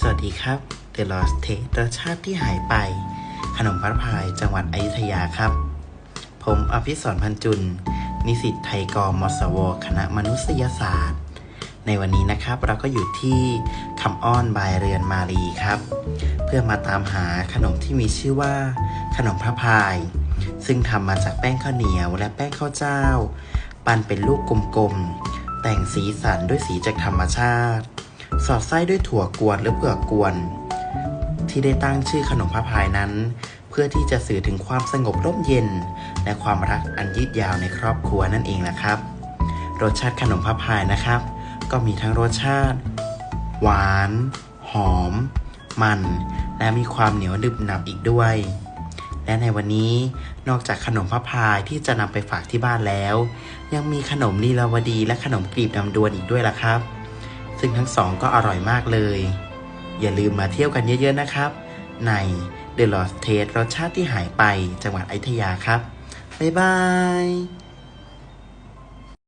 สวัสดีครับ The Lost Taste รสชาติที่หายไป ขนมพัดพายจังหวัดอยุธยาครับ ผมอภิสรพันจุน นิสิตไทยกอมสวคณะมนุษยศาสตร์ ในวันนี้นะครับเราก็อยู่ที่คำอ้อนบายเรือนมาลีครับ เพื่อมาตามหาขนมที่มีชื่อว่า ขนมพระพาย ซึ่งทำมาจากแป้งข้าวเหนียวและแป้งข้าวเจ้า ปั้นเป็นลูกกลมๆแต่งสีสันด้วยสีจากธรรมชาติ สอดไส้ด้วยถั่วกวนหรือเผือกกวน ที่ได้ตั้งชื่อขนมพระพายนั้น เพื่อที่จะสื่อถึงความสงบร่มเย็น และความรักอันยืดยาวในครอบครัวนั่นเองแหละครับ รสชาติขนมพระพายนะครับ ก็มีทั้งรสชาติ หวาน หอม มัน และมีความเหนียวดึบหนับอีกด้วย และในวันนี้นอกจากขนมพระพายที่จะนำไปฝากที่บ้านแล้ว ยังมีขนมลีลาวดีและขนมกลีบดำดวนอีกด้วยล่ะครับ ซึ่งทั้งสองก็อร่อยมากเลย อย่าลืมมาเที่ยวกันเยอะๆนะครับ ใน The Lost Taste รสชาติที่หายไปจังหวัดอยุธยาครับ บ๊ายบาย